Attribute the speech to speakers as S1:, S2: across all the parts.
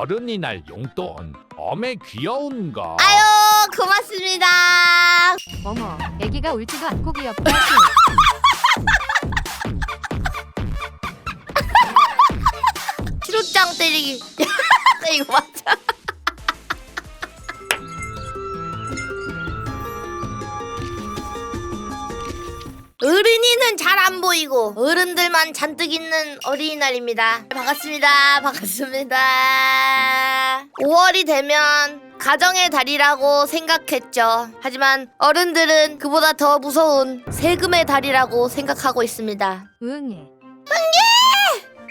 S1: 어른이 날 용돈 어메 귀여운 거
S2: 아유 고맙습니다.
S3: 어머, 애기가 울지도 않고 귀엽다.
S2: 키로짱 때리기. 안 보이고 어른들만 잔뜩 있는 어린이날입니다. 반갑습니다. 반갑습니다. 5월이 되면 가정의 달이라고 생각했죠. 하지만 어른들은 그보다 더 무서운 세금의 달이라고 생각하고 있습니다.
S3: 응애.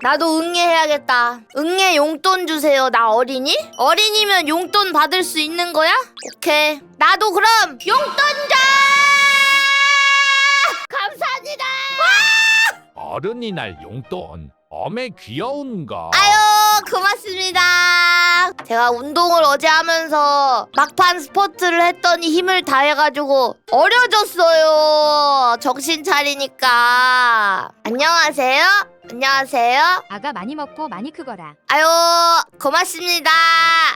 S2: 나도 응애해야겠다. 응애 용돈 주세요. 나 어린이? 어린이면 용돈 받을 수 있는 거야? 오케이. 나도 그럼
S1: 어른이 날 용돈 어메 귀여운 거
S2: 아유, 고맙습니다. 제가 운동을 어제 하면서 막판 스포츠를 했더니 힘을 다해가지고 어려졌어요. 정신 차리니까. 안녕하세요. 안녕하세요.
S3: 아가 많이 먹고 많이 크거라.
S2: 아유 고맙습니다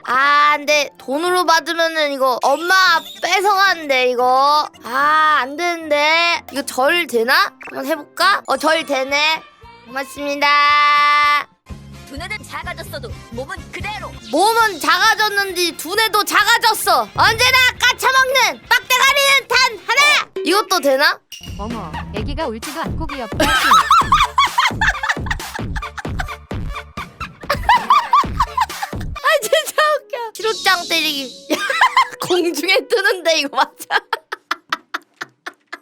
S2: 아 근데 돈으로 받으면은 이거 엄마 뺏어가는데 이거 아 안 되는데 이거 절 되나? 한번 해볼까? 어 절 되네 고맙습니다
S4: 두뇌는 작아졌어도 몸은 그대로
S2: 몸은 작아졌는지 두뇌도 작아졌어 언제나 까쳐먹는 빡대가리는 단 하나 이것도 되나?
S3: 어머, 애기가 울지도 않고 귀엽다.
S2: 이거 맞아?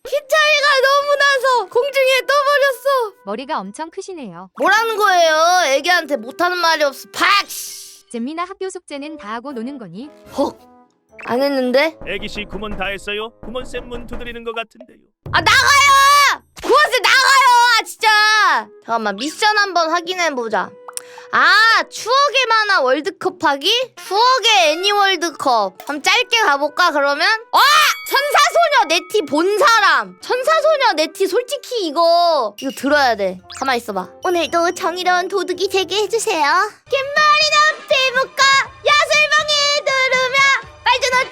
S2: 키 차이가 너무 나서 공중에 떠버렸어.
S3: 머리가 엄청 크시네요.
S2: 뭐라는 거예요? 애기한테 못하는 말이 없어. 팍
S3: 잼미나 학교 숙제는 다 하고 노는 거니?
S2: 헉 안 했는데?
S5: 애기씨 구몬 다 했어요? 구몬 쌤 문 두드리는 것 같은데요.
S2: 아 나가요! 구원세 나가요! 아 진짜! 잠깐만 미션 한번 확인해 보자 아 추억의 만화 월드컵 하기? 추억의 애니월드컵 한번 짧게 가볼까 그러면? 와! 천사소녀 네티 본 사람 천사소녀 네티 솔직히 이거 이거 들어야 돼 가만 있어봐 오늘도 정의로운 도둑이 되게 해주세요 갯머리 는 피부과 야술봉이 들으며 빨주노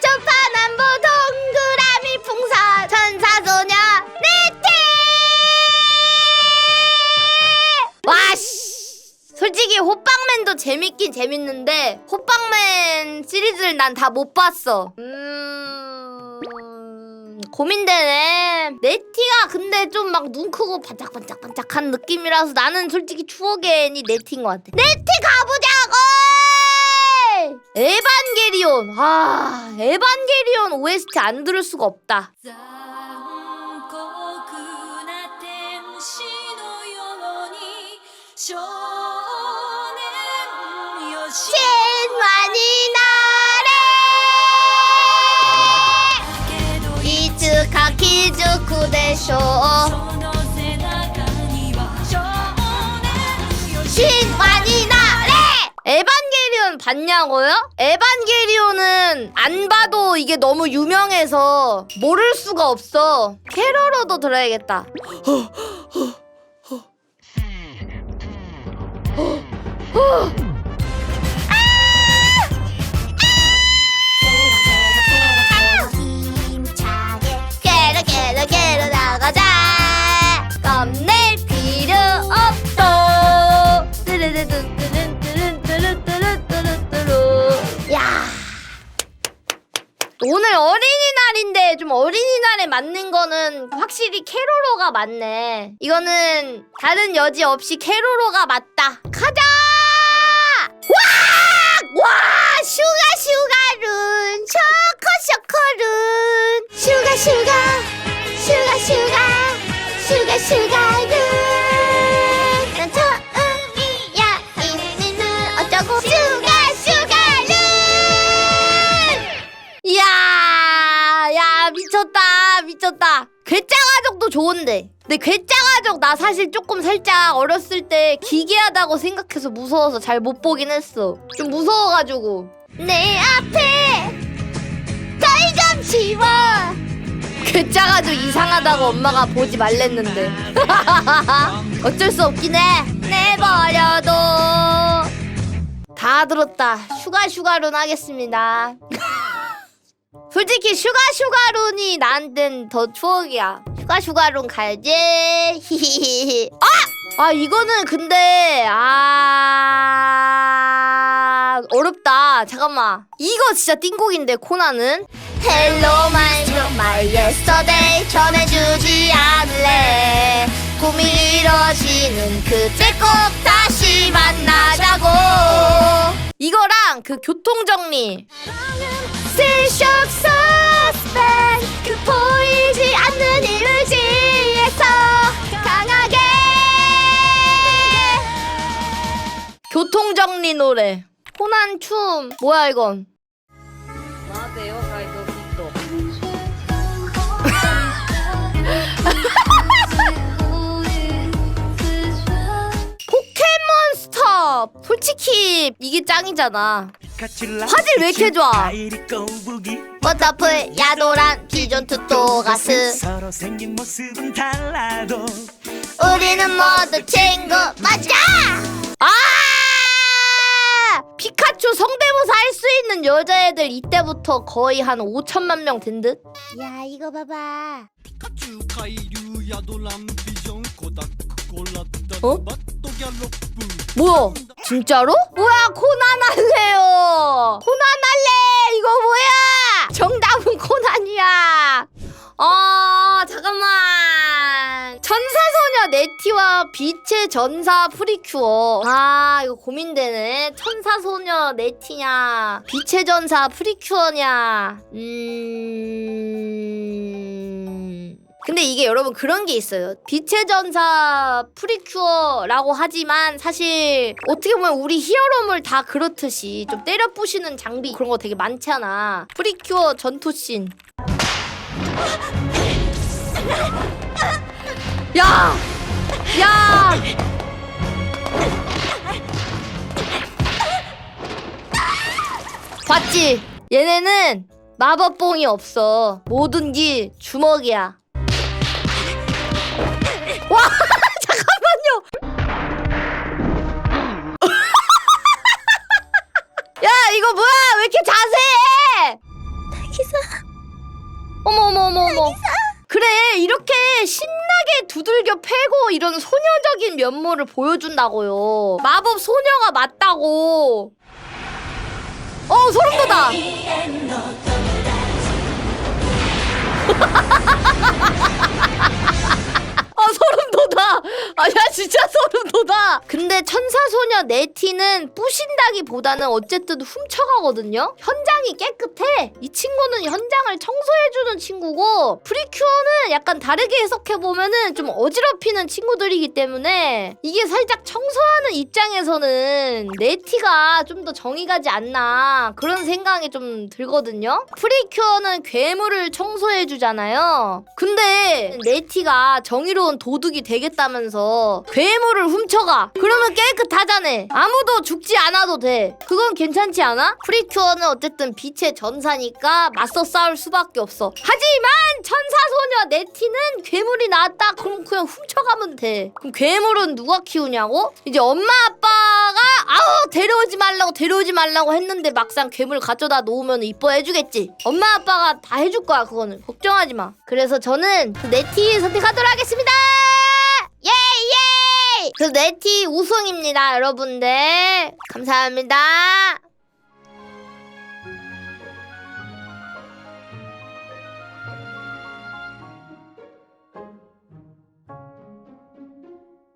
S2: 재밌긴 재밌는데 호빵맨 시리즈를 난 다 못 봤어. 음 고민되네. 네티가 근데 좀 막 눈 크고 반짝반짝반짝한 느낌이라서 나는 솔직히 애니 네티인 것 같아. 네티 가보자고! 에반게리온 아 에반게리온 OST 안 들을 수가 없다. 쇼 신만이 나래! 에반게리온 봤냐고요? 에반게리온은 안 봐도 이게 너무 유명해서 모를 수가 없어. 캐러로도 들어야겠다. 어, 어, 어. 좀 어린이날에 맞는 거는 확실히 캐로로가 맞네. 이거는 다른 여지 없이 캐로로가 맞다. 가자 미쳤다. 미쳤다 괴짜 가족도 좋은데. 근데 괴짜 가족 나 사실 조금 살짝 어렸을 때 기괴하다고 생각해서 무서워서 잘 못 보긴 했어. 좀 무서워가지고. 내 앞에 저희 좀 치워. 괴짜 가족 이상하다고 엄마가 보지 말랬는데. 어쩔 수 없긴 해. 내버려도 다다 들었다. 슈가 슈가룬 하겠습니다. 솔직히 슈가 슈가룬이 나한텐 더 추억이야. 슈가 슈가룬 가야지. 히히히히. 아! 아 이거는 근데 아 어렵다. 잠깐만. 이거 진짜 띵곡인데 코나는 Hello my my yesterday 전해주지 않을래 꿈이 이뤄지는 그때 꼭 다시 만나자고 이거랑 그 교통정리 Still suspense 그 보이지 않는 이미지에서 강하게. 교통정리 노래. 호난 춤. 뭐야 이건 솔직히 이게 짱이잖아. 화질 왜 이렇게 좋아? 버터풀 야도란 비전 투또 가스.
S6: 서로 생긴 모습은 달라도
S2: 우리는 모두 친구 맞아! 아! 피카츄 성대모사 할 수 있는 여자애들 이때부터 거의 한 5천만 명 된 듯? 야 이거 봐봐 어? 뭐야? 진짜로? 뭐야? 코난 할래요. 코난 할래? 이거 뭐야? 정답은 코난이야. 어 잠깐만. 천사소녀 네티와 빛의 전사 프리큐어. 아 이거 고민되네. 천사소녀 네티냐? 빛의 전사 프리큐어냐? 음 근데 이게 여러분 그런 게 있어요. 빛의 전사 프리큐어라고 하지만 사실 어떻게 보면 우리 히어로물 다 그렇듯이 좀 때려 부시는 장비 그런 거 되게 많잖아. 프리큐어 전투씬. 야! 야! 봤지? 얘네는 마법봉이 없어. 모든 게 주먹이야. 그래 이렇게 신나게 두들겨 패고 이런 소녀적인 면모를 보여준다고요. 마법 소녀가 맞다고. 어 소름 돋아. 아 소름 돋아. 아야 진짜 소름 돋아. 근데 천사소녀 네티는 부신다기보다는 어쨌든 훔쳐가거든요. 현장이 깨끗해. 이 친구는 현장을 청소해주는 친구고 프리큐어는 약간 다르게 해석해 보면은 좀 어지럽히는 친구들이기 때문에 이게 살짝 청소하는 입장에서는 네티가 좀 더 정이 가지 않나 그런 생각이 좀 들거든요. 프리큐어는 괴물을 청소해 주잖아요. 근데 네티가 정의로운 도둑이 되겠다면서 괴물을 훔쳐가. 그러면 깨끗하잖아. 아무도 죽지 않아도 돼. 그건 괜찮지 않아? 프리큐어는 어쨌든 빛의 전사니까 맞서 싸울 수밖에 없어. 하지만 천사소녀 네티는 괴물이 나왔다. 그럼 그냥 훔쳐가면 돼. 그럼 괴물은 누가 키우냐고? 이제 엄마 아빠가 아우 데려오지 말라고 데려오지 말라고 했는데 막상 괴물 가져다 놓으면 이뻐해주겠지. 엄마 아빠가 다 해줄 거야 그거는 걱정하지 마. 그래서 저는 그 네티 선택하도록 하겠습니다. 예예. 그 네티 우승입니다 여러분들. 감사합니다.